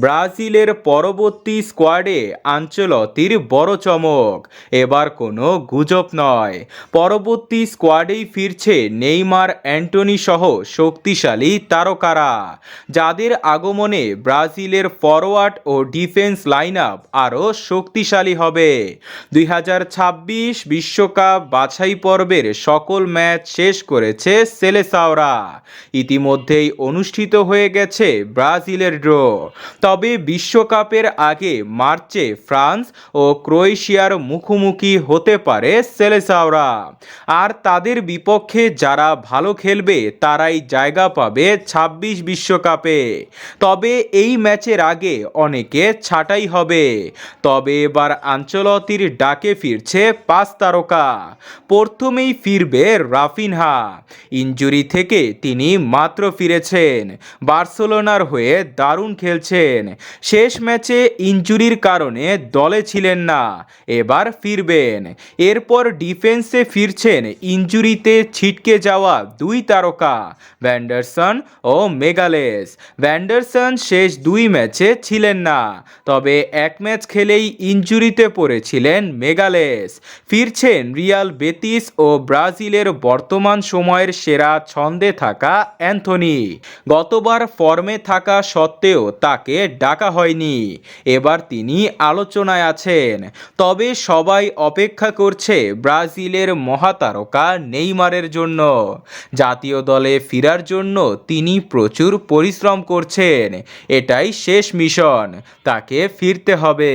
ব্রাজিলের পরবর্তী স্কোয়াডে আঞ্চলতির বড় চমক। এবার কোনো গুজব নয়। পরবর্তী স্কোয়াডেই ফিরছে নেইমার, অ্যান্টনি সহ শক্তিশালী তারকারা, যাদের আগমনে ব্রাজিলের ফরওয়ার্ড ও ডিফেন্স লাইন আপ আরও শক্তিশালী হবে। দুই বিশ্বকাপ বাছাই পর্বের সকল ম্যাচ শেষ করেছে সেলেসাওরা। ইতিমধ্যেই অনুষ্ঠিত হয়ে গেছে ব্রাজিলের ড্র। তবে বিশ্বকাপের আগে মার্চে ফ্রান্স ও ক্রোয়েশিয়ার মুখোমুখি হতে পারে সেলেসাওরা। আর তাদের বিপক্ষে যারা ভালো খেলবে, তারাই জায়গা পাবে ছাব্বিশ বিশ্বকাপে। তবে এই ম্যাচের আগে অনেকে ছাঁটাই হবে। তবে এবার আঞ্চলতির ডাকে ফিরছে পাঁচ তারকা। প্রথমেই ফিরবে রাফিনহা। ইঞ্জুরি থেকে তিনি মাত্র ফিরেছেন। বার্সেলোনার হয়ে দারুণ খেলছেন শেষ ম্যাচে ইঞ্জুরির কারণে দলে ছিলেন না, এবার ফিরবেন। এরপর ডিফেন্সে ফিরছেন ইঞ্জুরিতে ছিটকে যাওয়া দুই তারকা, ভ্যান্ডারসন ও মেগালেস। ভ্যান্ডারসন শেষ দুই ম্যাচে ছিলেন না, তবে এক ম্যাচ খেলেই ইঞ্জুরিতে পড়েছিলেন মেগালেস। ফিরছেন রিয়াল বেতিস ও ব্রাজিলের বর্তমান সময়ের সেরা ছন্দে থাকা অ্যান্থনি। গতবার ফর্মে থাকা সত্ত্বেও তাকে ডাকা হয়নি। এবার তিনি আলোচনায় আছেন। তবে সবাই অপেক্ষা করছে ব্রাজিলের মহাতারকা নেইমারের জন্য। জাতীয় দলে ফেরার জন্য তিনি প্রচুর পরিশ্রম করছেন। এটাই শেষ মিশন। তাকে ফিরতে হবে।